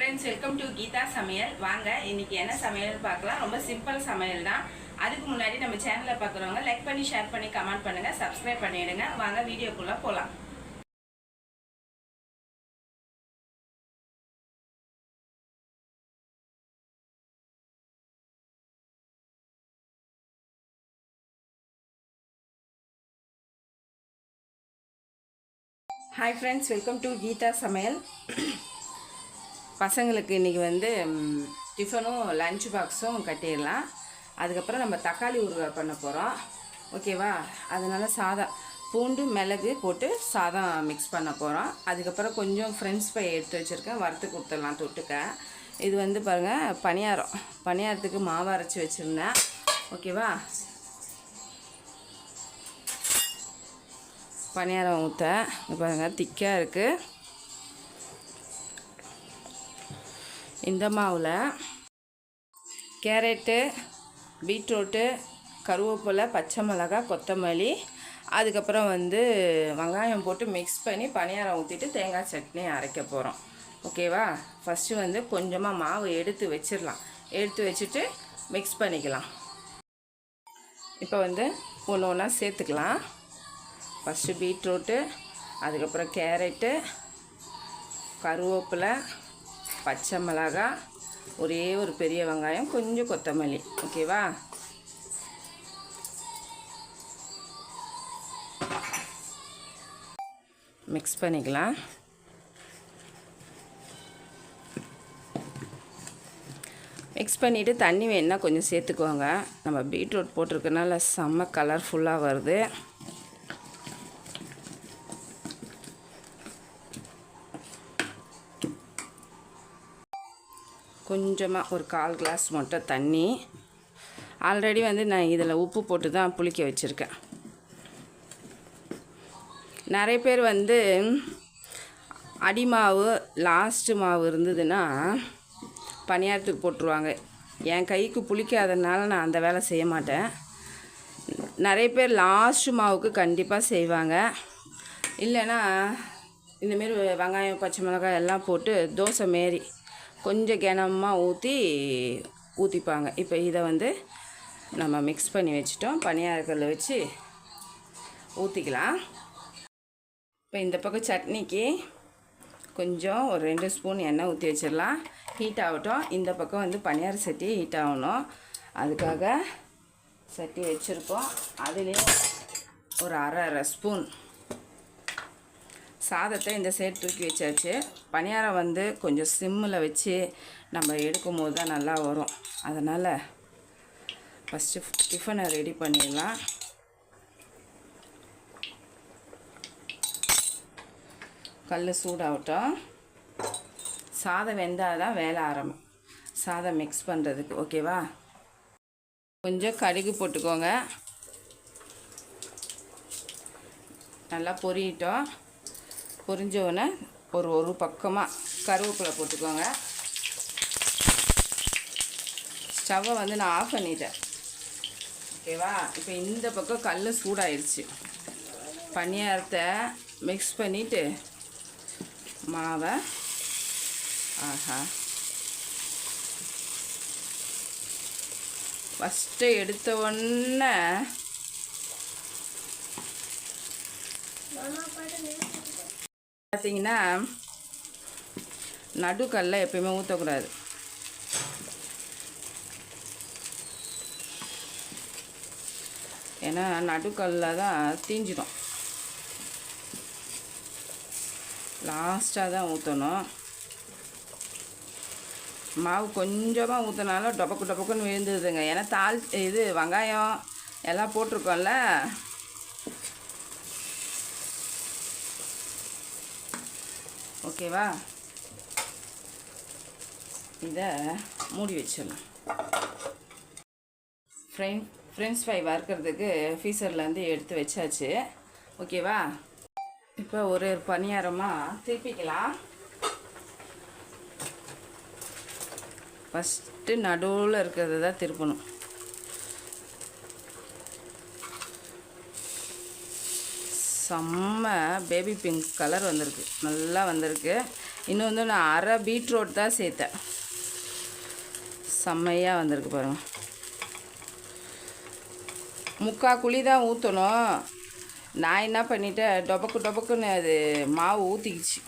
Friends welcome to Geetha சமையல் வாங்க இன்னைக்கு என்ன சமையல் பார்க்கலாம். ரொம்ப சிம்பிள் சமையல் தான். அதுக்கு முன்னாடி நம்ம சேனலை பார்க்குறவங்க லைக் பண்ணி ஷேர் பண்ணி கமெண்ட் பண்ணுங்க. சப்ஸ்கிரைப் பண்ணிடுங்க. வாங்க வீடியோக்குள்ளே போகலாம் hi friends welcome to Geetha சமையல் பசங்களுக்கு இன்றைக்கி வந்து டிஃபனும் லஞ்ச் பாக்ஸும் கட்டிடலாம். அதுக்கப்புறம் நம்ம தக்காளி ஊறுகாய் பண்ண போகிறோம் ஓகேவா அதனால் சாதம் பூண்டு மிளகு போட்டு சாதம் மிக்ஸ் பண்ண போகிறோம் அதுக்கப்புறம் கொஞ்சம் ஃப்ரெண்ட்ஸ் பை எடுத்து வச்சுருக்கேன். வறுத்து கொடுத்துடலாம் தொட்டுக்க. இது வந்து பாருங்கள் பணியாரம். பணியாரத்துக்கு மாவு அரைச்சி வச்சுருந்தேன். ஓகேவா பணியாரம் ஊற்ற பாருங்கள் திக்காக இருக்குது இந்த மாவில் கேரட்டு பீட்ரூட்டு கருவேப்பிலை பச்சை மிளகாய் கொத்தமல்லி அதுக்கப்புறம் வந்து வெங்காயம் போட்டு மிக்ஸ் பண்ணி பணியாரம் ஊற்றிட்டு தேங்காய் சட்னி அரைக்க போகிறோம் ஓகேவா ஃபஸ்ட்டு வந்து கொஞ்சமாக மாவு எடுத்து வச்சிடலாம். எடுத்து வச்சுட்டு மிக்ஸ் பண்ணிக்கலாம். இப்போ வந்து ஒன்று ஒன்றா சேர்த்துக்கலாம். ஃபஸ்ட்டு பீட்ரூட்டு அதுக்கப்புறம் கேரட்டு கருவேப்பிலை பச்சை மிளகா ஒரே ஒரு பெரிய வெங்காயம் கொஞ்சம் கொத்தமல்லி. ஓகேவா மிக்ஸ் பண்ணிக்கலாம். மிக்ஸ் பண்ணிவிட்டு தண்ணி வேணுன்னா கொஞ்சம் சேர்த்துக்கோங்க. நம்ம பீட்ரூட் போட்டிருக்கனால செம்ம கலர்ஃபுல்லாக வருது. கொஞ்சமாக ஒரு கால் கிளாஸ் மட்டும் தண்ணி. ஆல்ரெடி வந்து நான் இதில் உப்பு போட்டு தான் புளிக்க வச்சுருக்கேன். நிறைய பேர் வந்து அடி மாவு லாஸ்ட்டு மாவு இருந்ததுன்னா பணியாரத்துக்கு போட்டுருவாங்க. என் கைக்கு புளிக்காதனால நான் அந்த வேலை செய்ய மாட்டேன். நிறைய பேர் லாஸ்ட்டு மாவுக்கு கண்டிப்பாக செய்வாங்க. இல்லைன்னா இந்தமாரி வெங்காயம் பச்சை மிளகாய் எல்லாம் போட்டு தோசை மாரி கொஞ்சம் கிணமாக ஊற்றி ஊற்றிப்பாங்க இப்போ இதை வந்து நம்ம மிக்ஸ் பண்ணி வச்சுட்டோம். பனியாரக்கல்ல வச்சு ஊற்றிக்கலாம் இப்போ இந்த பக்கம் சட்னிக்கு கொஞ்சம் ஒரு ரெண்டு ஸ்பூன் எண்ணெய் ஊற்றி வச்சிடலாம். ஹீட் ஆகட்டும். இந்த பக்கம் வந்து பனியார சட்டி ஹீட் ஆகணும். அதுக்காக சட்டி வச்சுருக்கோம். அதுலேயும் ஒரு அரை அரை ஸ்பூன் சாதத்தை இந்த சைடு தூக்கி வச்சாச்சு. பணியாரம் வந்து கொஞ்சம் சிம்மில் வச்சு நம்ம எடுக்கும் போது தான் நல்லா வரும். அதனால் ஃபஸ்ட்டு டிஃபனை ரெடி பண்ணிடலாம். கல் சூடாகட்டும். சாதம் வெந்தால் தான் வேலை ஆரம்பம். சாதம் மிக்ஸ் பண்ணுறதுக்கு ஓகேவா கொஞ்சம் கடுகு போட்டுக்கோங்க. நல்லா பொரியட்டும். பொரிஞ்ச உடனே ஒரு ஒரு பக்கமாக கருவேப்பிலை போட்டுக்கோங்க. ஸ்டவ்வை வந்து நான் ஆஃப் பண்ணிட்டேன். ஓகேவா? இப்போ இந்த பக்கம் கல் சூடாயிருச்சு. பனியாரத்தை மிக்ஸ் பண்ணிவிட்டு மாவை ஆஹா ஃபஸ்ட்டு எடுத்த உடனே பார்த்தீங்கன்னா நடுக்கல்ல எப்பயுமே ஊற்றக்கூடாது ஏன்னா நடுக்கல்ல தான் தீஞ்சிடும். லாஸ்ட்டாக தான் ஊற்றணும் மாவு கொஞ்சமாக ஊற்றினாலும் டொபக்கு டொபக்குன்னு விழுந்துதுங்க ஏன்னா தாள் இது வெங்காயம் எல்லாம் போட்டிருக்கோம்ல. ஓகேவா? இதை மூடி வச்சிடலாம். ஃப்ரெண்ட் ஃப்ரெண்ட்ஸ் ஃப்ரை வறுக்கிறதுக்கு ஃபீசர்லேருந்து எடுத்து வச்சாச்சு. ஓகேவா? இப்போ ஒரு ஒரு பணியாரமாக திருப்பிக்கலாம். ஃபஸ்ட்டு நடுவில் இருக்கிறது தான் திருப்பணும். செம்ம பேபி பிங்க் கலர் வந்திருக்கு. நல்லா வந்திருக்கு. இன்னும் வந்து நான் அரை பீட்ரூட் தான் சேர்த்தேன். செம்மையாக வந்திருக்கு பாருங்க. முக்கா குழி தான் ஊற்றணும் நான் என்ன பண்ணிட்டேன்? டொபக்கு டொபக்குன்னு அது மாவு ஊற்றிக்கிச்சு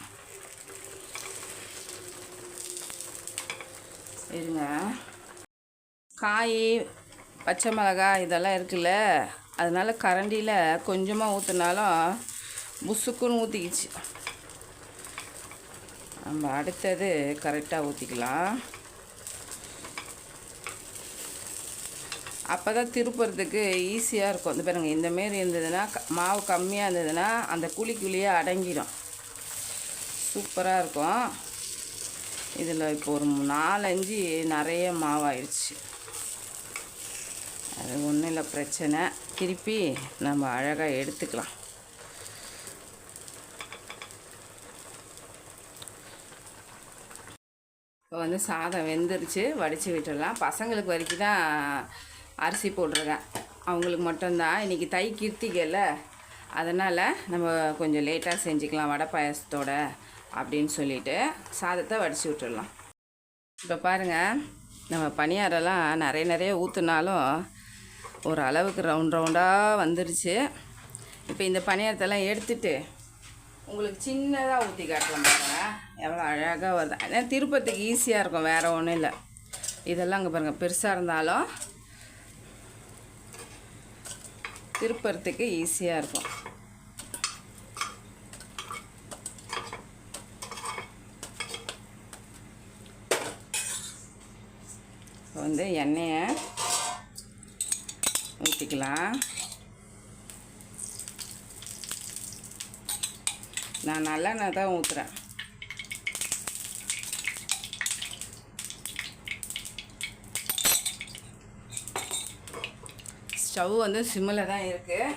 இருங்க. காய் பச்சை மிளகாய் இதெல்லாம் இருக்குல்ல? அதனால் கரண்டியில் கொஞ்சமாக ஊற்றினாலும் புசுக்குன்னு ஊற்றிக்கிச்சு நம்ம அடுத்தது கரெக்டாக ஊற்றிக்கலாம் அப்போ தான் திருப்புறதுக்கு ஈஸியாக இருக்கும். இந்த பாருங்கள் இந்த மாரி இருந்ததுன்னா மாவு கம்மியாக இருந்ததுன்னா அந்த குழிக்குள்ளேயே அடங்கிடும். சூப்பராக இருக்கும். இதில் இப்போ ஒரு நாலஞ்சு நிறைய மாவாயிடுச்சு அது ஒன்றும் இல்லை பிரச்சனை. திருப்பி நம்ம அழகாக எடுத்துக்கலாம். இப்போ வந்து சாதம் வெந்துருச்சு வடித்து விட்டுடலாம். பசங்களுக்கு வரைக்கும் தான் அரிசி போட்டிருக்கேன். அவங்களுக்கு மட்டும்தான். இன்றைக்கி தை கிருத்திகைல அதனால் நம்ம கொஞ்சம் லேட்டாக செஞ்சுக்கலாம் வடை பாயசத்தோட அப்படின்னு சொல்லிட்டு சாதத்தை வடித்து விட்டுடலாம். இப்போ பாருங்கள் நம்ம பணியாரெல்லாம் நிறைய நிறைய ஊற்றுனாலும் ஒரு அளவுக்கு ரவுண்ட் ரவுண்டாக வந்துருச்சு. இப்போ இந்த பணியாரத்தெல்லாம் எடுத்துட்டு உங்களுக்கு சின்னதாக ஊற்றி காட்டுறேன் பாருங்கள் எவ்வளோ அழகாக வருது. ஆனால் திருப்பத்துக்கு ஈஸியாக இருக்கும் வேறு ஒன்றும் இல்லை. இதெல்லாம் அங்கே பாருங்கள் பெருசாக இருந்தாலும் திருப்பறதுக்கு ஈஸியாக இருக்கும். வந்து எண்ணெயை ஊற்றிக்கலாம் நான் நல்லெண்ணெய் தான் ஊற்றுறேன் ஸ்டவ் வந்து சிம்மில் தான் இருக்குது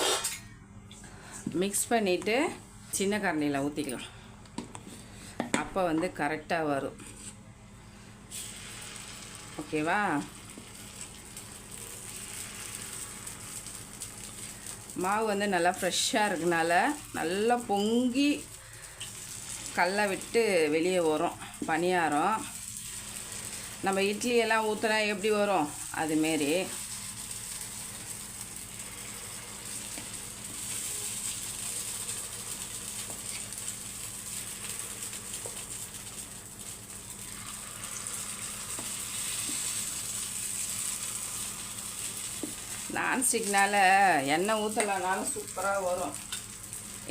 மிக்ஸ் பண்ணிவிட்டு சின்ன கரண்டியில் ஊற்றிக்கலாம் அப்போ வந்து கரெக்டாக வரும். ஓகேவா? மாவு வந்து நல்லா ஃப்ரெஷ்ஷாக இருக்கனால நல்லா பொங்கி கல்லை விட்டு வெளியே வரும். பணியாரம். நம்ம இட்லி எல்லாம் ஊற்றுனா எப்படி வரும்? அதுமாரி நான்ஸ்டிக்னால எண்ணெய் ஊற்றலனாலும் சூப்பராக வரும்.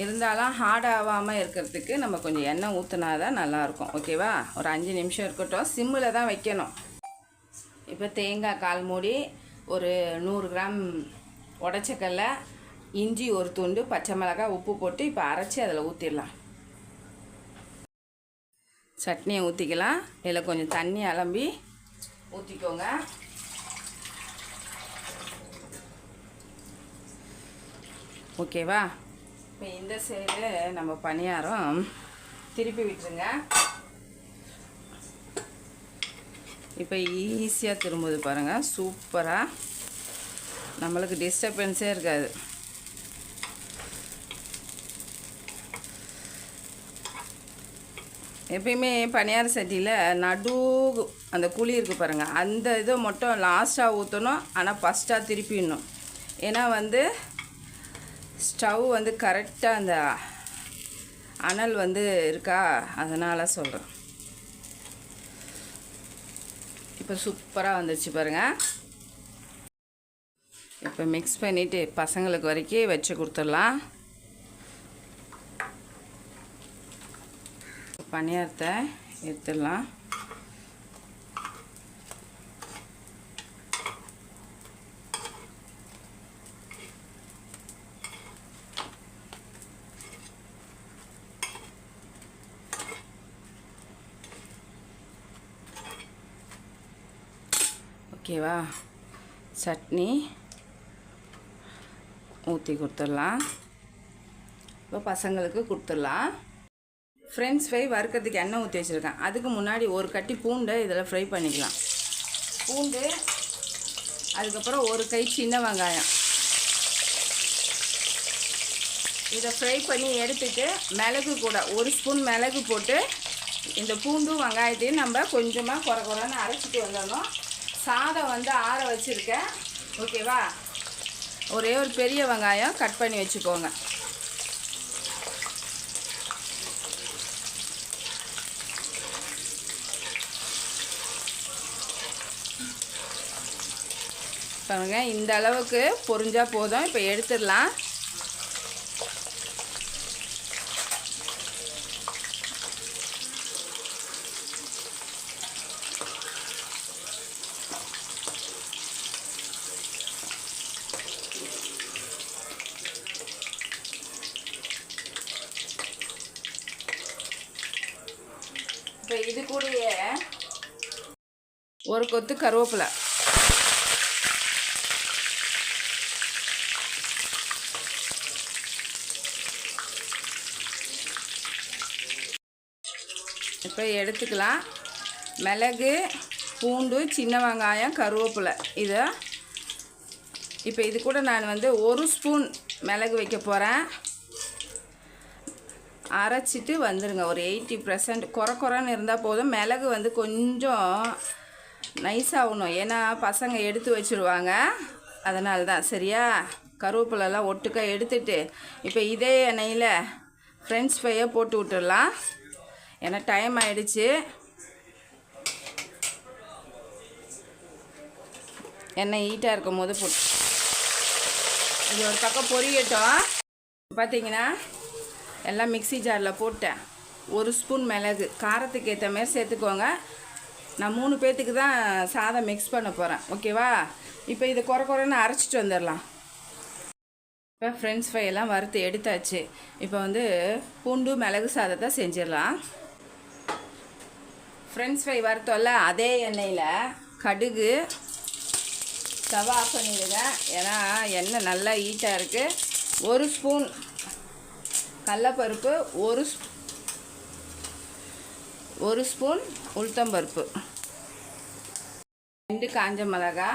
இருந்தாலும் ஹார்ட் ஆகாமல் இருக்கிறதுக்கு நம்ம கொஞ்சம் எண்ணெய் ஊற்றினா தான் நல்லாயிருக்கும். ஓகேவா? ஒரு அஞ்சு நிமிஷம் இருக்கட்டும். சிம்மில் தான் வைக்கணும். இப்போ தேங்காய் கால் மூடி ஒரு நூறு கிராம் உடச்சக்கல்ல இஞ்சி ஒரு துண்டு பச்சை மிளகாய் உப்பு போட்டு இப்போ அரைச்சி அதில் ஊற்றிடலாம் சட்னியை ஊற்றிக்கலாம் இதில் கொஞ்சம் தண்ணி அலம்பி ஊற்றிக்கோங்க ஓகேவா? இப்போ இந்த சைடு நம்ம பணியாரம் திருப்பி விட்டுருங்க. இப்போ ஈஸியாக திரும்புது பாருங்கள் சூப்பராக நம்மளுக்கு டிஸ்டர்பன்ஸே இருக்காது. எப்பயுமே பணியார சட்டியில் நடு அந்த குழி இருக்குது பாருங்கள் அந்த இதை மட்டும் லாஸ்ட்டாக ஊற்றணும் ஆனால் ஃபஸ்ட்டாக திருப்பிடணும் ஏன்னா வந்து ஸ்டவ் வந்து கரெக்டாக அந்த அனல் வந்து இருக்கா? அதனால் சொல்கிறேன் இப்போ சூப்பராக வந்துச்சு பாருங்கள் இப்போ மிக்ஸ் பண்ணிவிட்டு பசங்களுக்கு வரைக்கும் வச்சு கொடுத்துடலாம். பணியாரத்தை எடுத்துடலாம். ஓகேவா சட்னி. ஊற்றி கொடுத்துடலாம். இப்போ பசங்களுக்கு கொடுத்துடலாம். ஃப்ரெண்ட்ஸ் ஃப்ரை வறுக்கிறதுக்கு எண்ணெய் ஊற்றி வச்சுருக்கேன். அதுக்கு முன்னாடி ஒரு கட்டி பூண்டை இதில் ஃப்ரை பண்ணிக்கலாம். பூண்டு அதுக்கப்புறம் ஒரு கை சின்ன வெங்காயம். இதை ஃப்ரை பண்ணி எடுத்துட்டு மிளகு கூட ஒரு ஸ்பூன் மிளகு போட்டு இந்த பூண்டும் வெங்காயத்தையும் நம்ம கொஞ்சமாக குறை குறைன்னு அரைச்சிட்டு வந்துடணும். சாதம் வந்து ஆற வச்சுருக்கேன். ஓகேவா ஒரே ஒரு பெரிய வெங்காயம் கட் பண்ணி வச்சுக்கோங்க. பாருங்க இந்த அளவுக்கு பொறிஞ்சால் போதும். இப்போ எடுத்துடலாம் இப்போ இது கூடயே ஒரு கொத்து கருவேப்பிலை. இப்போ எடுத்துக்கலாம். மிளகு பூண்டு சின்ன வெங்காயம் கருவேப்பிலை. இதை இப்போ இது கூட நான் வந்து ஒரு ஸ்பூன் மிளகு வைக்க போகிறேன் அரைச்சிட்டு வந்துடுங்க ஒரு எயிட்டி பர்சன்ட். குறை குறைன்னு இருந்தால் போதும். மிளகு வந்து கொஞ்சம் நைஸாகணும் ஏன்னா பசங்க எடுத்து வச்சுருவாங்க. அதனால தான் சரியா? கருவேப்பிலெல்லாம் ஒட்டுக்கா எடுத்துட்டு இப்போ இதே எண்ணெயில் ஃப்ரெண்ட்ஸ் ஃப்ரையை போட்டு விட்டுடலாம். ஏன்னா டைம் ஆகிடுச்சு எண்ணெய் ஹீட்டாக இருக்கும் போது போட்டு. இது ஒரு பக்கம் பொரியட்டும். பார்த்தீங்கன்னா எல்லாம் மிக்ஸி ஜாரில் போட்டேன். ஒரு ஸ்பூன் மிளகு. காரத்துக்கு ஏற்ற மாதிரி சேர்த்துக்கோங்க. நான் மூணு பேர்த்துக்கு தான் சாதம் மிக்ஸ் பண்ண போகிறேன் ஓகேவா இப்போ இதை குறை குறைன்னு அரைச்சிட்டு வந்துடலாம். இப்போ ஃப்ரெண்ட்ஸ் ஃப்ரை எல்லாம் வறுத்து எடுத்தாச்சு. இப்போ வந்து பூண்டு மிளகு சாதத்தை செஞ்சிடலாம். ஃப்ரெண்ட்ஸ் ஃப்ரை வறுத்தோம்ல அதே எண்ணெயில் கடுகு தவா ஆஃப் பண்ணிடுங்க. ஏன்னா எண்ணெய் நல்லா ஹீட்டாக இருக்குது ஒரு ஸ்பூன் கடலப்பருப்பு ஒரு ஒரு ஸ்பூன் உளுத்தம்பருப்பு ரெண்டு காஞ்ச மிளகா.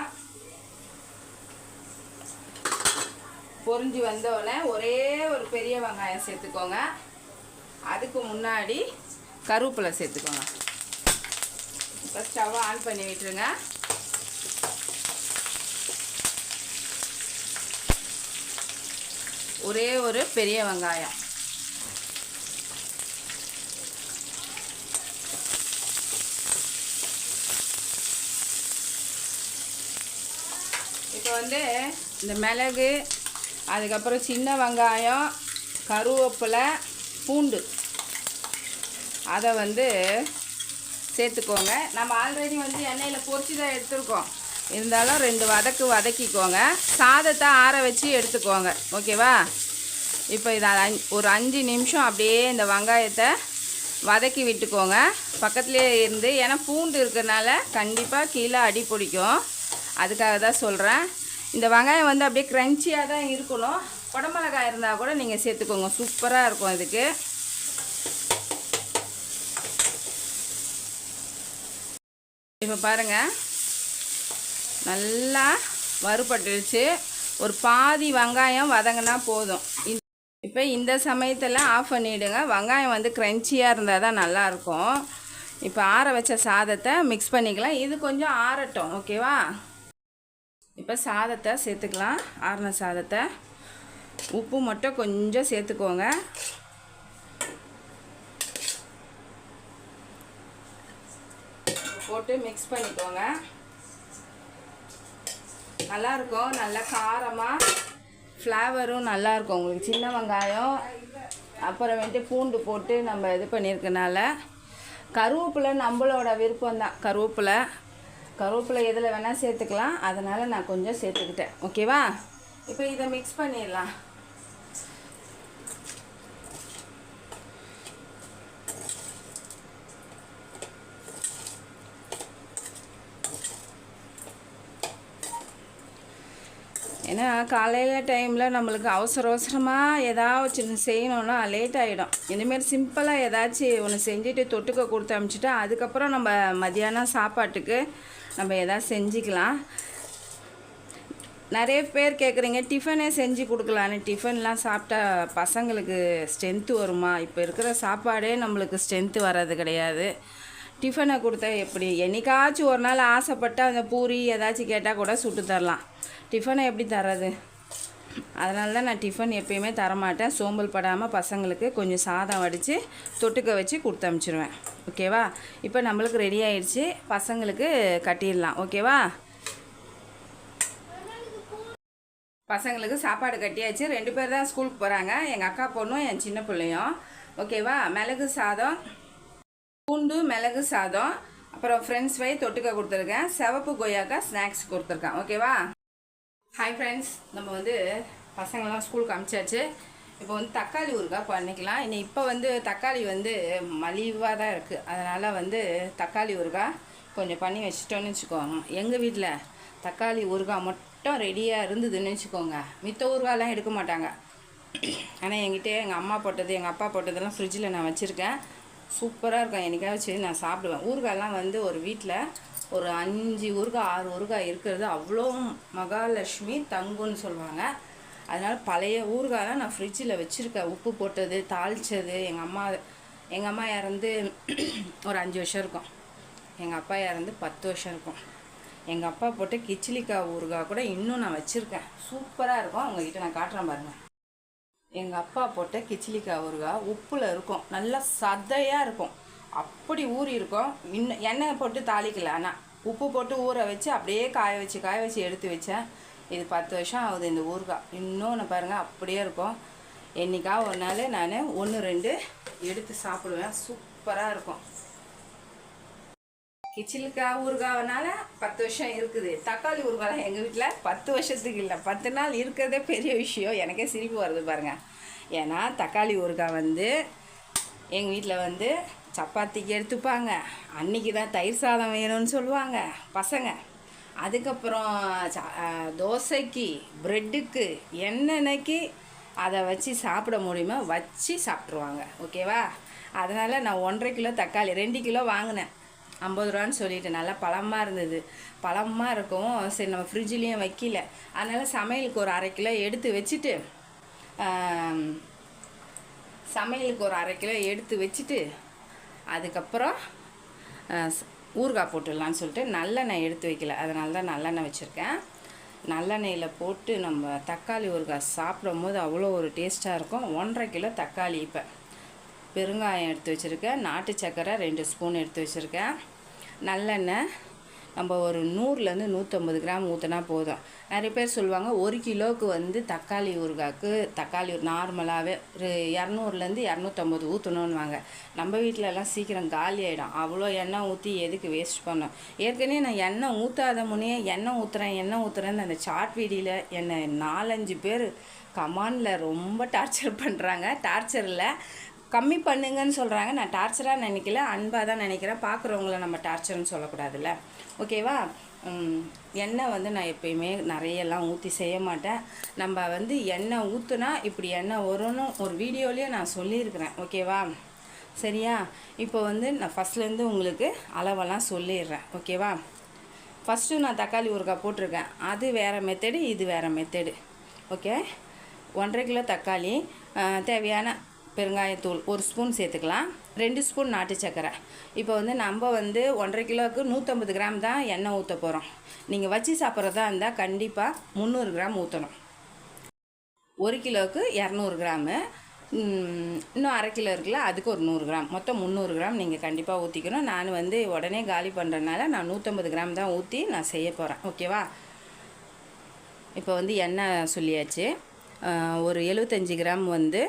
பொரிஞ்சு வந்தவுடனே ஒரே ஒரு பெரிய வெங்காயம் சேர்த்துக்கோங்க. அதுக்கு முன்னாடி கருவேப்பிலை சேர்த்துக்கோங்க. இப்போ ஸ்டவ் ஆன் பண்ணி விட்டுருங்க. ஒரே ஒரு பெரிய வெங்காயம். இப்போ வந்து இந்த மிளகு அதுக்கப்புறம் சின்ன வெங்காயம் கருவேப்பிலை பூண்டு. அதை வந்து சேர்த்துக்கோங்க. நம்ம ஆல்ரெடி வந்து எண்ணெயில் பொறிச்சு தான் எடுத்துருக்கோம். இருந்தாலும் ரெண்டு வதக்கு வதக்கிக்கோங்க. சாதத்தை ஆற வச்சு எடுத்துக்கோங்க. ஓகேவா? இப்போ இதை ஒரு அஞ்சு நிமிஷம் அப்படியே இந்த வெங்காயத்தை வதக்கி விட்டுக்கோங்க. பக்கத்துலேயே இருந்து ஏன்னா பூண்டு இருக்கிறனால கண்டிப்பாக கீழே அடி பிடிக்கும். அதுக்காக தான் சொல்கிறேன் இந்த வெங்காயம் வந்து அப்படியே க்ரன்ச்சியாக தான் இருக்கணும். குடமிளகாய் இருந்தால் கூட நீங்கள் சேர்த்துக்கோங்க. சூப்பராக இருக்கும் இதுக்கு. இப்போ பாருங்கள் நல்லா வறுபட்டுருச்சு. ஒரு பாதி வெங்காயம் வதங்கினா போதும். இப்போ இந்த சமயத்தில் ஆஃப் பண்ணிவிடுங்க வெங்காயம் வந்து க்ரன்ச்சியாக இருந்தால் தான் நல்லாயிருக்கும். இப்போ ஆற வச்ச சாதத்தை மிக்ஸ் பண்ணிக்கலாம். இது கொஞ்சம் ஆறட்டும். ஓகேவா இப்போ சாதத்தை சேர்த்துக்கலாம். ஆறுன சாதத்தை. உப்பு மட்டும் கொஞ்சம் சேர்த்துக்கோங்க. போட்டு மிக்ஸ் பண்ணிக்கோங்க. நல்லாயிருக்கும். நல்லா காரமாக ஃப்ளேவரும் நல்லாயிருக்கும் உங்களுக்கு. சின்ன வெங்காயம் அப்புறமேட்டு பூண்டு போட்டு நம்ம இது பண்ணியிருக்கனால கருவேப்பிலை நம்மளோட விருப்பம் தான் கருவேப்பிலை. கருவேப்பிலை எதில் வேணால் சேர்த்துக்கலாம். அதனால் நான் கொஞ்சம் சேர்த்துக்கிட்டேன். ஓகேவா? இப்போ இதை மிக்ஸ் பண்ணிடலாம். ஏன்னா காலையில் டைமில் நம்மளுக்கு அவசர அவசரமாக ஏதாவது செய்யணும்னா லேட் ஆகிடும் இனிமேல் சிம்பிளாக ஏதாச்சும் ஒன்று செஞ்சுட்டு தொட்டுக்க கொடுத்து அனுப்பிச்சிட்டா அதுக்கப்புறம் நம்ம மதியானம் சாப்பாட்டுக்கு நம்ம எதாவது செஞ்சுக்கலாம். நிறைய பேர் கேட்குறீங்க டிஃபனே செஞ்சு கொடுக்கலான்னு. டிஃபன்லாம் சாப்பிட்டா பசங்களுக்கு ஸ்ட்ரென்த்து வருமா? இப்போ இருக்கிற சாப்பாடே நம்மளுக்கு ஸ்ட்ரென்த்து வர்றது கிடையாது. டிஃபனை கொடுத்தா எப்படி? என்னைக்காச்சும் ஒரு நாள் ஆசைப்பட்டு அந்த பூரி ஏதாச்சும் கேட்டால் கூட சுட்டு தரலாம். டிஃபனை எப்படி தர்றது? அதனால தான் நான் டிஃபன் எப்பயுமே தரமாட்டேன். சோம்பல் படாமல் பசங்களுக்கு கொஞ்சம் சாதம் வடித்து தொட்டுக்க வச்சு கொடுத்து அனுப்பிச்சிடுவேன் ஓகேவா? இப்போ நம்மளுக்கு ரெடி ஆயிடுச்சு. பசங்களுக்கு கட்டிடலாம். ஓகேவா? பசங்களுக்கு சாப்பாடு கட்டியாச்சு. ரெண்டு பேர் தான் ஸ்கூலுக்கு போகிறாங்க எங்கள் அக்கா பொண்ணும் என் சின்ன பிள்ளையும். ஓகேவா? மிளகு சாதம் பூண்டு மிளகு சாதம் அப்புறம் ஃப்ரெண்ட்ஸ் ஃப்ரை தொட்டுக்க கொடுத்துருக்கேன். சிவப்பு கொய்யாக்கா ஸ்நாக்ஸ் கொடுத்துருக்கேன். ஓகேவா? ஹாய் ஃப்ரெண்ட்ஸ் நம்ம வந்து பசங்களாம் ஸ்கூலுக்கு அனுப்பிச்சாச்சு. இப்போ வந்து தக்காளி ஊறுகாய் பண்ணிக்கலாம் இன்னும் இப்போ வந்து தக்காளி வந்து மலிவாக தான் இருக்குது அதனால் வந்து தக்காளி ஊறுகாய் கொஞ்சம் பண்ணி வச்சிட்டோன்னு வச்சுக்கோங்க. எங்கள் வீட்டில் தக்காளி ஊறுகாய் மட்டும் ரெடியாக இருந்ததுன்னு வச்சுக்கோங்க. மித்த ஊறுகாயெல்லாம் எடுக்க மாட்டாங்க. ஆனால் என்கிட்ட எங்கள் அம்மா போட்டது எங்கள் அப்பா போட்டதெல்லாம் ஃப்ரிட்ஜில் நான் வச்சுருக்கேன். சூப்பராக இருக்கும். என்னைக்காச்சும் நான் சாப்பிடுவேன். ஊறுகாயெல்லாம் வந்து ஒரு வீட்டில் ஒரு அஞ்சு ஊறுகாய் ஆறு ஊறுகாய் இருக்கிறது அவ்வளோ மகாலட்சுமி தங்குன்னு சொல்லுவாங்க. அதனால் பழைய ஊறுகாயெல்லாம் நான் ஃப்ரிட்ஜில் வச்சுருக்கேன். உப்பு போட்டது தாளித்தது எங்கள் அம்மா எங்கள் அம்மா இறந்து ஒரு அஞ்சு வருஷம் இருக்கும். எங்கள் அப்பா இறந்து பத்து வருஷம் இருக்கும். எங்கள் அப்பா போட்ட கிச்சிலிக்காய் ஊறுகாய் கூட இன்னும் நான் வச்சுருக்கேன். சூப்பராக இருக்கும். உங்ககிட்ட நான் காட்டுறேன் பாருங்கள் எங்கள் அப்பா போட்ட கிச்சிலிக்காய் ஊறுகாய் உப்பில் இருக்கும். நல்லா சதையாக இருக்கும். அப்படி ஊறி இருக்கும். இன்னும் எண்ணெய் போட்டு தாளிக்கல. ஆனால் உப்பு போட்டு ஊற வச்சு அப்படியே காய வச்சு காய வச்சு எடுத்து வச்சேன். இது பத்து வருஷம் ஆகுது இந்த ஊறுகாய். இன்னொன்று பாருங்கள் அப்படியே இருக்கும். என்னைக்கா ஒரு நாள் நான் ஒன்று ரெண்டு எடுத்து சாப்பிடுவேன். சூப்பராக இருக்கும். கிச்சிலுக்காய் ஊறுகாவனால பத்து வருஷம் இருக்குது. தக்காளி ஊறுகாய் எங்கள் வீட்டில் பத்து வருஷத்துக்கு இல்லை. பத்து நாள் இருக்கிறதே பெரிய விஷயம். எனக்கே சிரிப்பு வருது பாருங்கள் ஏன்னா தக்காளி ஊறுகாய் வந்து எங்கள் வீட்டில் வந்து சப்பாத்திக்கு எடுத்துப்பாங்க. அன்னைக்கு தான் தயிர் சாதம் வேணும்னு சொல்லுவாங்க பசங்க. அதுக்கப்புறம் தோசைக்கு ப்ரெட்டுக்கு என்னென்னைக்கு அதை வச்சு சாப்பிட முடியுமோ வச்சு சாப்பிட்ருவாங்க ஓகேவா? அதனால் நான் ஒன்றரை கிலோ தக்காளி ரெண்டு கிலோ வாங்கினேன். ஐம்பது ரூபான்னு சொல்லிட்டு நல்லா பழமாக இருந்தது. பழமாக இருக்கும். சரி நம்ம ஃப்ரிட்ஜ்லேயும் வைக்கல. அதனால் சமையலுக்கு ஒரு அரை கிலோ எடுத்து வச்சுட்டு சமையலுக்கு ஒரு அரை கிலோ எடுத்து வச்சுட்டு அதுக்கப்புறம் ஊறுகாய் போட்டுடலான்னு சொல்லிட்டு நல்லெண்ணெய் எடுத்து வைக்கல. அதனால தான் நல்லெண்ணெய் வச்சுருக்கேன். நல்லெண்ணெயில் போட்டு நம்ம தக்காளி ஊறுகாய் சாப்பிடும் போது அவ்வளோ ஒரு டேஸ்ட்டாக இருக்கும். ஒன்றரை கிலோ தக்காளி இப்போ. பெருங்காயம் எடுத்து வச்சுருக்கேன். நாட்டு சக்கரை ரெண்டு ஸ்பூன் எடுத்து வச்சுருக்கேன். நல்லெண்ணெய் நம்ம ஒரு நூறுலேருந்து நூற்றம்பது கிராம் ஊற்றினா போதும். நிறைய பேர் சொல்லுவாங்க ஒரு கிலோவுக்கு வந்து தக்காளி ஊறுகாய்க்கு தக்காளி நார்மலாகவே ஒரு இரநூறுலேருந்து இரநூத்தம்பது ஊற்றணுன்னுவாங்க நம்ம வீட்டிலலாம் சீக்கிரம் காலி ஆகிடும் அவ்வளோ எண்ணெய் ஊற்றி எதுக்கு வேஸ்ட் பண்ணோம் ஏற்கனவே நான் எண்ணெய் ஊற்றாத முன்னே எண்ணெய் ஊற்றுறேன் எண்ணெய் ஊற்றுறேன்னு அந்த சாட் வீடியில் என்னை நாலஞ்சு பேர் கமானில் ரொம்ப டார்ச்சர் பண்ணுறாங்க டார்ச்சரில் கம்மி பண்ணுங்கன்னு சொல்கிறாங்க நான் டார்ச்சராக நினைக்கல. அன்பாக தான் நினைக்கிறேன். பார்க்குறவங்கள நம்ம டார்ச்சர்னு சொல்லக்கூடாதுல்ல. ஓகேவா? எண்ணெய் வந்து நான் எப்பயுமே நிறையெல்லாம் ஊற்றி செய்ய மாட்டேன். நம்ம வந்து எண்ணெய் ஊற்றுனா இப்படி எண்ணெய் வரும்னு ஒரு வீடியோலேயே நான் சொல்லியிருக்கிறேன். ஓகேவா? சரியா? இப்போ வந்து நான் ஃபஸ்ட்லேருந்து உங்களுக்கு அளவெல்லாம் சொல்லிடுறேன். ஓகேவா? ஃபஸ்ட்டு நான் தக்காளி ஊறுகாய் போட்டிருக்கேன். அது வேறு மெத்தடு இது வேறு மெத்தடு ஓகே? ஒன்றரை கிலோ தக்காளி தேவையான பெருங்காயத்தூள் ஒரு ஸ்பூன் சேர்த்துக்கலாம். ரெண்டு ஸ்பூன் நாட்டு சர்க்கரை இப்போ வந்து நம்ம வந்து ஒன்றரை கிலோவுக்கு நூற்றம்பது கிராம் தான் எண்ணெய் ஊற்ற போகிறோம் நீங்கள் வச்சு சாப்பிட்றதா இருந்தால் கண்டிப்பாக முந்நூறு கிராம் ஊற்றணும் ஒரு கிலோவுக்கு இரநூறு கிராமு. இன்னும் அரை கிலோ இருக்குல்ல அதுக்கு ஒரு நூறு கிராம். மொத்தம் முந்நூறு கிராம் நீங்கள் கண்டிப்பாக ஊற்றிக்கணும் நான் வந்து உடனே காலி பண்ணுறதுனால நான் நூற்றம்பது கிராம் தான் ஊற்றி நான் செய்ய போகிறேன் ஓகேவா? இப்போ வந்து எண்ணெய் சொல்லியாச்சு. ஒரு எழுபத்தஞ்சி கிராம் வந்து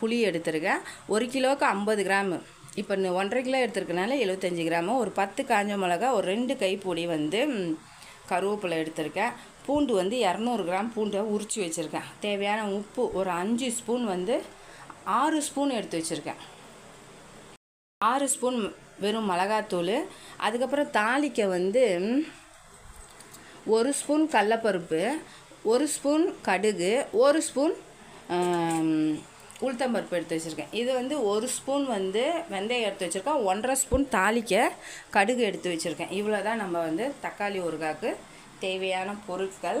புளி எடுத்திருக்கேன். ஒரு கிலோவுக்கு ஐம்பது கிராமு. இப்போ ஒன்றரை கிலோ எடுத்திருக்கனால எழுபத்தஞ்சி கிராமு. ஒரு பத்து காஞ்ச மிளகா ஒரு ரெண்டு கைப்பொடி வந்து கருவேப்பிலை எடுத்திருக்கேன். பூண்டு வந்து இரநூறு கிராம் பூண்டை உரித்து வச்சுருக்கேன். தேவையான உப்பு ஒரு அஞ்சு ஸ்பூன் வந்து ஆறு ஸ்பூன் எடுத்து வச்சுருக்கேன். ஆறு ஸ்பூன் வெறும் மிளகாத்தூள். அதுக்கப்புறம் தாளிக்க வந்து ஒரு ஸ்பூன் கடலப்பருப்பு ஒரு ஸ்பூன் கடுகு ஒரு ஸ்பூன் உளுத்தம்பருப்பு எடுத்து வச்சுருக்கேன். இது வந்து ஒரு ஸ்பூன் வந்து வெந்தயம் எடுத்து வச்சுருக்கேன் ஒன்றரை ஸ்பூன் தாளிக்க கடுகு எடுத்து வச்சுருக்கேன். இவ்வளோ தான் நம்ம வந்து தக்காளி ஊறுகாய்க்கு தேவையான பொருட்கள்.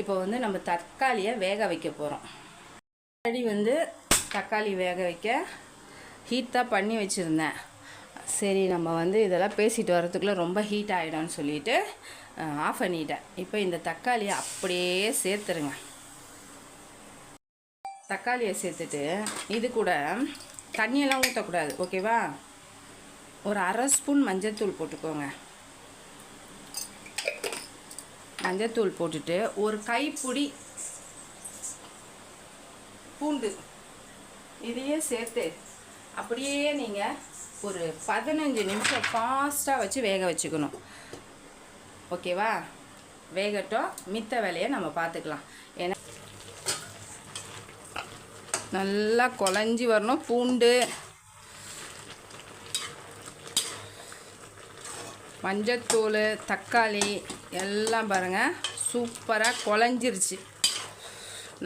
இப்போ வந்து நம்ம தக்காளியை வேக வைக்க போகிறோம் ஆல்ரெடி வந்து தக்காளி வேக வைக்க ஹீட் தான் பண்ணி வச்சுருந்தேன். சரி நம்ம வந்து இதெல்லாம் பேசிட்டு வரதுக்குள்ளே ரொம்ப ஹீட் ஆகிடும்னு சொல்லிட்டு ஆஃப் பண்ணிட்டேன். இப்போ இந்த தக்காளியை அப்படியே சேர்த்துருங்க. தக்காளியை சேர்த்துட்டு இது கூட தண்ணியெல்லாம் ஊற்றக்கூடாது ஓகேவா? ஒரு அரை ஸ்பூன் மஞ்சள்தூள் போட்டுக்கோங்க. மஞ்சத்தூள் போட்டுட்டு ஒரு கைப்பிடி பூண்டு இதையே சேர்த்து அப்படியே நீங்கள் ஒரு பதினஞ்சு நிமிஷம் ஃபாஸ்ட்டாக வச்சு வேக வச்சுக்கணும். ஓகேவா? வேகட்டும். மித்த வேலையை நம்ம பார்த்துக்கலாம். ஏன்னா நல்லா குழஞ்சி வரணும். பூண்டு. மஞ்சத்தூள் தக்காளி எல்லாம் பாருங்கள் சூப்பராக குழஞ்சிருச்சு.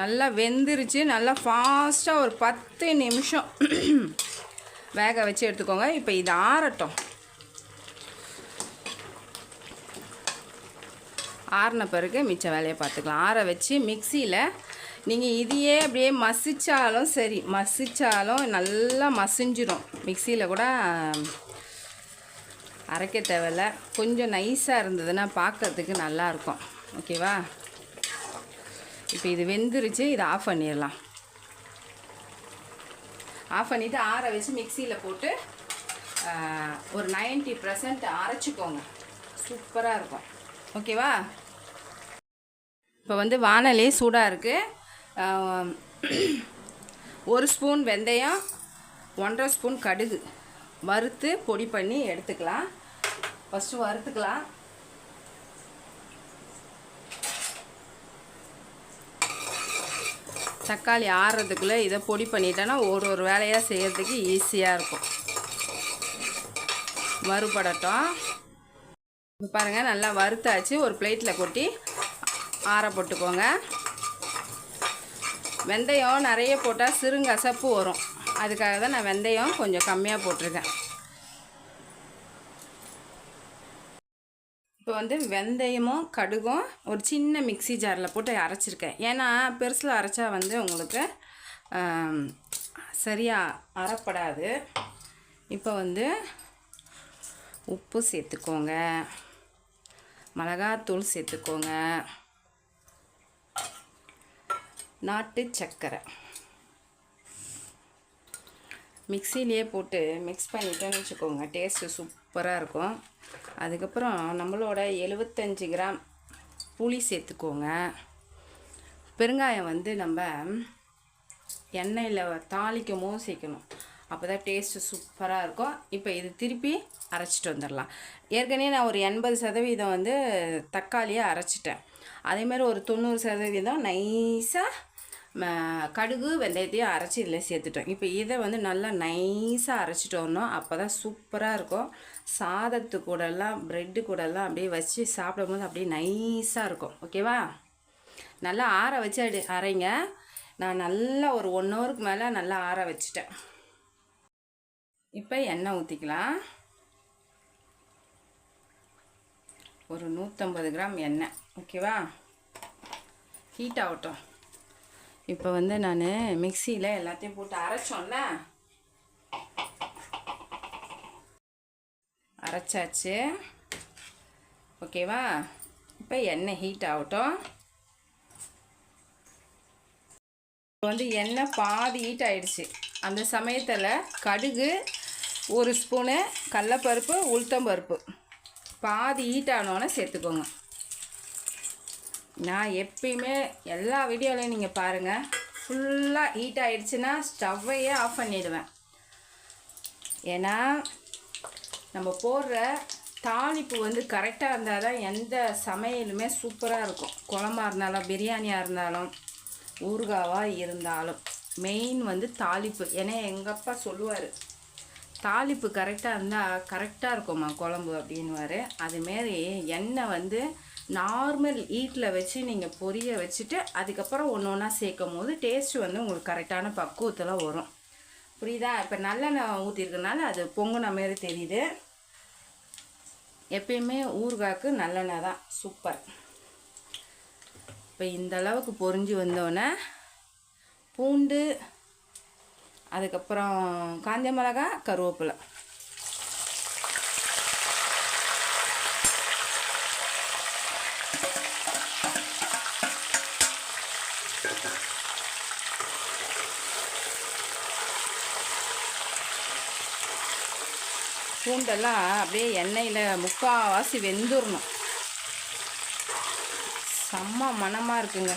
நல்லா வெந்துருச்சு. நல்லா ஃபாஸ்ட்டாக ஒரு பத்து நிமிஷம் வேக வச்சு எடுத்துக்கோங்க. இப்போ இது ஆறட்டும். ஆறின பிறகு மிச்ச வேலையை பார்த்துக்கலாம். ஆற வச்சு மிக்சியில் நீங்கள் இதையே அப்படியே மசிச்சாலும் சரி மசிச்சாலும் நல்லா மசிஞ்சிடும் மிக்சியில் கூட அரைக்க தேவையில்ல. கொஞ்சம் நைஸாக இருந்ததுன்னா பார்க்கறதுக்கு நல்லாயிருக்கும். ஓகேவா? இப்போ இது வெந்துருச்சு இதை ஆஃப் பண்ணிடலாம். ஆஃப் பண்ணிவிட்டு ஆற வச்சு மிக்சியில் போட்டு ஒரு 90% பர்சன்ட் அரைச்சிக்கோங்க. சூப்பராக இருக்கும். ஓகேவா? இப்போ வந்து வானலே சூடாக இருக்குது ஒரு ஸ்பூன் வெந்தயம் ஒன்றரை ஸ்பூன் கடுகு. வறுத்து பொடி பண்ணி எடுத்துக்கலாம். ஃபஸ்ட்டு வறுத்துக்கலாம். தக்காளி ஆறுறதுக்குள்ளே இதை பொடி பண்ணிட்டேன்னா ஒரு ஒரு வேலையாக செய்கிறதுக்கு ஈஸியாக இருக்கும். வறுபடட்டும். பாருங்கள் நல்லா வறுத்தாச்சு. ஒரு பிளேட்டில் கொட்டி ஆற போட்டுக்கோங்க. வெந்தயம் நிறைய போட்டால் சிறுங்கசப்பு வரும். அதுக்காக தான் நான் வெந்தயம் கொஞ்சம் கம்மியாக போட்டிருக்கேன். இப்போ வந்து வெந்தயமும் கடுகும் ஒரு சின்ன மிக்சி ஜாரில் போட்டு அரைச்சிருக்கேன். ஏன்னா பெருசில் அரைச்சா வந்து உங்களுக்கு சரியாக அரைப்படாது. இப்போ வந்து உப்பு சேர்த்துக்கோங்க. மிளகாத்தூள் சேர்த்துக்கோங்க. நாட்டு சர்க்கரை மிக்சிலேயே போட்டு மிக்ஸ் பண்ணிட்டோன்னு வச்சுக்கோங்க. டேஸ்ட்டு சூப்பராக இருக்கும். அதுக்கப்புறம் நம்மளோட எழுபத்தஞ்சி கிராம் புளி சேர்த்துக்கோங்க. பெருங்காயம் வந்து நம்ம எண்ணெயில் தாளிக்கும் போது சேர்க்கணும். அப்போ தான் டேஸ்ட்டு சூப்பராக இருக்கும். இப்போ இது திருப்பி அரைச்சிட்டு வந்துடலாம். ஏற்கனவே நான் ஒரு எண்பது சதவீதம் வந்து தக்காளியை அரைச்சிட்டேன். அதேமாதிரி ஒரு தொண்ணூறு சதவீதம் நைஸாக கடுகு வெந்தயத்தையும் அரைச்சி இதில் சேர்த்துட்டோம். இப்போ இதை வந்து நல்லா நைஸாக அரைச்சிட்டோம்னா அப்போ தான் சூப்பராக இருக்கும். சாதத்து கூடலாம் ப்ரெட்டு கூடலாம் அப்படியே வச்சு சாப்பிடும்போது அப்படியே நைஸாக இருக்கும். ஓகேவா நல்லா ஆற வச்சு அடி அரைங்க. நான் நல்லா ஒரு ஒன் ஹவருக்கு மேலே நல்லா ஆற வச்சுட்டேன். இப்போ எண்ணெய் ஊற்றிக்கலாம் ஒரு நூற்றம்பது கிராம் எண்ணெய். ஓகேவா ஹீட் ஆகட்டும். இப்போ வந்து நான் மிக்சியில் எல்லாத்தையும் போட்டு அரைச்சோம்ல? அரைச்சாச்சு. ஓகேவா? இப்போ எண்ணெய் ஹீட் ஆகட்டும். இப்போ வந்து எண்ணெய் பாதி ஹீட் ஆகிடுச்சு அந்த சமயத்தில் கடுகு ஒரு ஸ்பூனு கடலப்பருப்பு உளுத்தம்பருப்பு. பாதி ஹீட் ஆனோன்னே சேர்த்துக்கோங்க. நான் எப்பயுமே எல்லா வீடியோலையும் நீங்கள் பாருங்கள் ஃபுல்லாக ஹீட் ஆகிடுச்சுன்னா ஸ்டவ்வையே ஆஃப் பண்ணிடுவேன். ஏன்னா நம்ம போடுற தாளிப்பு வந்து கரெக்டாக இருந்தால் தான் எந்த சமையலுமே சூப்பராக இருக்கும். குழம்பா இருந்தாலும் பிரியாணியாக இருந்தாலும் ஊறுகாவாக இருந்தாலும் மெயின் வந்து தாளிப்பு. ஏன்னா எங்கள் அப்பா சொல்லுவார் தாளிப்பு கரெக்டாக இருந்தால் கரெக்டாக இருக்கும்மா குழம்பு அப்படின்வார் அதுமாரி எண்ணெய் வந்து நார்மல் ஹீட்டில் வச்சு நீங்கள் பொரிய வச்சுட்டு அதுக்கப்புறம் ஒன்று ஒன்றா சேர்க்கும் போது டேஸ்ட்டு வந்து உங்களுக்கு கரெக்டான பக்குவத்தில் வரும். புரியுதா? இப்போ நல்லெண்ணெய் ஊற்றிருக்கனால அது பொங்குன மாரி தெரியுது. எப்பயுமே ஊறுகாய்க்கு நல்லெண்ணெய் தான். சூப்பர் இப்போ இந்த அளவுக்கு பொரிஞ்சு வந்தோடனே பூண்டு அதுக்கப்புறம் காஞ்ச மிளகா கருவேப்பிலை. பூண்டெல்லாம் அப்படியே எண்ணெயில் முக்கால்வாசி வெந்துடணும் செம்ம மணமாக இருக்குங்க.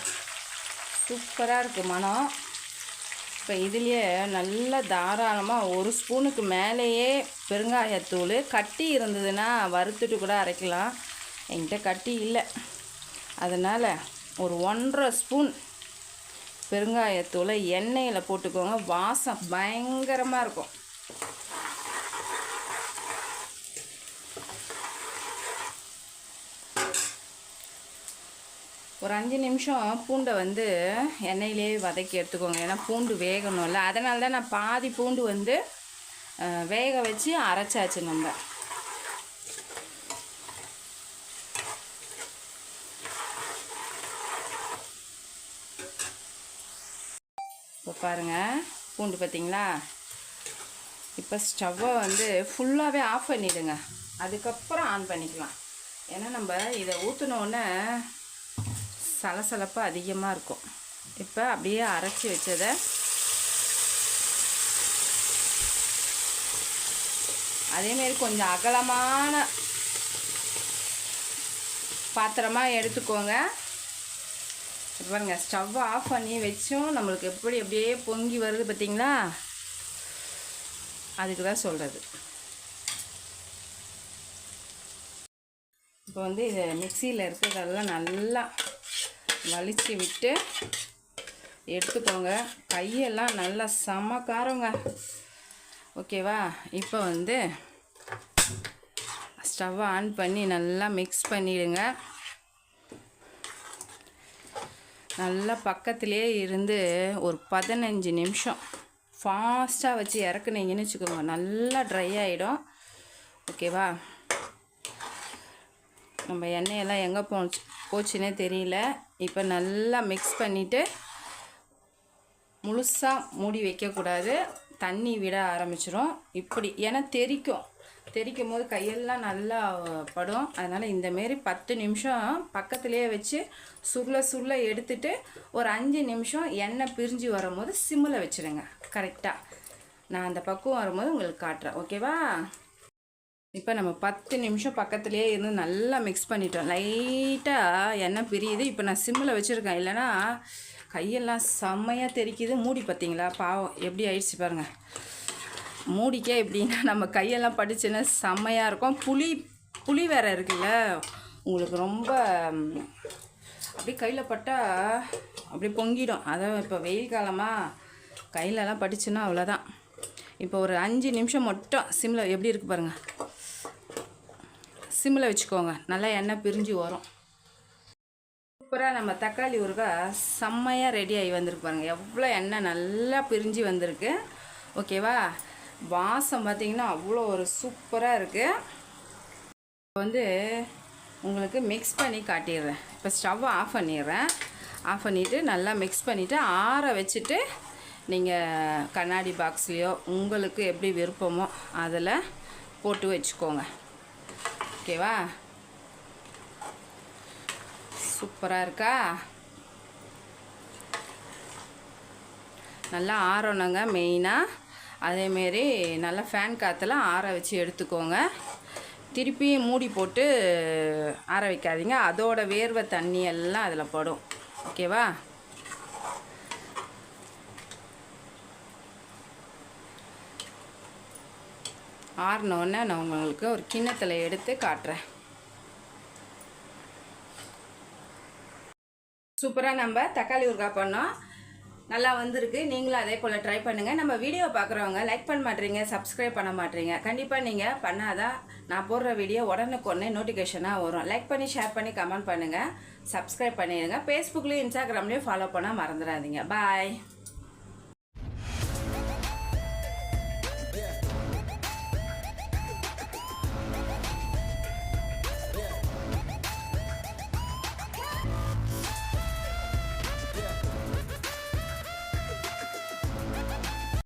சூப்பராக இருக்குது மனம் இப்போ இதுலேயே நல்லா தாராளமாக ஒரு ஸ்பூனுக்கு மேலேயே பெருங்காயத்தூள். கட்டி இருந்ததுன்னா வறுத்துட்டு கூட அரைக்கலாம். என்கிட்ட கட்டி இல்லை. அதனால் ஒரு ஒன்றரை ஸ்பூன் பெருங்காயத்தூளை எண்ணெயில் போட்டுக்கோங்க. வாசம் பயங்கரமாக இருக்கும். ஒரு அஞ்சு நிமிஷம் பூண்டை வந்து எண்ணெயிலே வதக்கி எடுத்துக்கோங்க. ஏன்னா பூண்டு வேகணும்ல. அதனால தான் நான் பாதி பூண்டு வந்து வேக வச்சு அரைச்சாச்சு நம்ம. இப்போ பாருங்கள் பூண்டு பார்த்தீங்களா இப்போ ஸ்டவ்வை வந்து ஃபுல்லாகவே ஆஃப் பண்ணிவிடுங்க அதுக்கப்புறம் ஆன் பண்ணிக்கலாம். ஏன்னா நம்ம இதை ஊற்றினோடனே சலசலப்பு அதிகமாக இருக்கும். இப்போ அப்படியே அரைச்சி வச்சதை அதேமாரி கொஞ்சம் அகலமான பாத்திரமாக எடுத்துக்கோங்க. பாருங்க ஸ்டவ் ஆஃப் பண்ணி வச்சும் நம்மளுக்கு எப்படி அப்படியே பொங்கி வருது பார்த்தீங்களா அதுக்கு தான் சொல்கிறது இப்போ வந்து இதை மிக்சியில் இருக்கிறதெல்லாம் நல்லா வலிச்சு விட்டு எடுத்துக்கோங்க. கையெல்லாம் நல்லா சமக்காரங்க ஓகேவா? இப்போ வந்து ஸ்டவ்வை ஆன் பண்ணி நல்லா மிக்ஸ் பண்ணிவிடுங்க நல்லா பக்கத்துலேயே இருந்து ஒரு பதினஞ்சு நிமிஷம் ஃபாஸ்ட்டாக வச்சு இறக்குனீங்கன்னு வச்சுக்கோங்க. நல்லா ட்ரை ஆகிடும் ஓகேவா? நம்ம எண்ணெயெல்லாம் எங்கே போச்சு போச்சுன்னே தெரியல. இப்போ நல்லா மிக்ஸ் பண்ணிவிட்டு முழுசாக மூடி வைக்கக்கூடாது. தண்ணி விட ஆரம்பிச்சிடும் இப்படி ஏன்னா தெறிக்கும் தெறிக்கும் போது கையெல்லாம் நல்லா படும். அதனால் இந்தமாரி பத்து நிமிஷம் பக்கத்துலேயே வச்சு சுருள சுருள எடுத்துட்டு ஒரு அஞ்சு நிமிஷம் எண்ணெய் பிரிஞ்சு வரும்போது சிம்மில் வச்சுடுங்க கரெக்டாக நான் அந்த பக்குவம் வரும்போது உங்களுக்கு காட்டுறேன். ஓகேவா இப்போ நம்ம பத்து நிமிஷம் பக்கத்துலேயே இருந்து நல்லா மிக்ஸ் பண்ணிட்டோம். லைட்டாக எண்ணெய் பிரியுது. இப்போ நான் சிம்மில் வச்சுருக்கேன். இல்லைன்னா கையெல்லாம் செம்மையாக தெறிக்குது மூடி பார்த்தீங்களா பாவம். எப்படி ஆயிடுச்சு பாருங்கள் மூடிக்கே எப்படின்னா நம்ம கையெல்லாம் படிச்சுன்னா செம்மையாக இருக்கும். புளி புளி வேறு இருக்குல்ல. உங்களுக்கு ரொம்ப அப்படியே கையில் பட்டால் அப்படியே பொங்கிடும். அதை இப்போ வெயில் காலமாக கையிலலாம் படிச்சுன்னா அவ்வளோதான் இப்போ ஒரு அஞ்சு நிமிஷம் மட்டும் சிம்மில் எப்படி இருக்குது பாருங்கள் சிம்மில் வச்சுக்கோங்க. நல்லா எண்ணெய் பிரிஞ்சு வரும். சூப்பராக நம்ம தக்காளி ஊறுகாய் செம்மையாக ரெடி ஆகி வந்திருக்கு பாருங்கள் எவ்வளோ எண்ணெய் நல்லா பிரிஞ்சு வந்திருக்கு. ஓகேவா வாசம் பார்த்தீங்கன்னா அவ்வளோ ஒரு சூப்பராக இருக்குது இப்போ வந்து உங்களுக்கு மிக்ஸ் பண்ணி காட்டிடுறேன். இப்போ ஸ்டவ் ஆஃப் பண்ணிடுறேன். ஆஃப் பண்ணிவிட்டு நல்லா மிக்ஸ் பண்ணிவிட்டு ஆற வச்சுட்டு நீங்கள் கண்ணாடி பாக்ஸ்லேயோ உங்களுக்கு எப்படி விருப்பமோ அதில் போட்டு வச்சுக்கோங்க. ஓகேவா? சூப்பராக இருக்கா? நல்லா ஆறணுங்க மெயினாக அதேமாரி நல்லா ஃபேன் காற்றுல ஆற வச்சு எடுத்துக்கோங்க. திருப்பி மூடி போட்டு ஆற வைக்காதீங்க. அதோட வேர்வை தண்ணி எல்லாம் அதில் படும். ஓகேவா? ஆறினோடனே நான் உங்களுக்கு ஒரு கிண்ணத்தில் எடுத்து காட்டுறேன். சூப்பராக நம்ம தக்காளி ஊறுகாய் பண்ணோம். நல்லா வந்திருக்கு. நீங்களும் அதே போல் ட்ரை பண்ணுங்கள் நம்ம வீடியோ பார்க்குறவங்க லைக் பண்ண மாட்டீங்க சப்ஸ்கிரைப் பண்ண மாட்டீங்க. கண்டிப்பாக நீங்கள் பண்ணாதான் நான் போடுற வீடியோ உடனுக்குடனே நோட்டிஃபிகேஷனாக வரும். லைக் பண்ணி ஷேர் பண்ணி கமெண்ட் பண்ணுங்கள் சப்ஸ்கிரைப் பண்ணிடுங்க. ஃபேஸ்புக்லேயும் இன்ஸ்டாகிராம்லேயும் ஃபாலோ பண்ணால் மறந்துடாதீங்க. பாய்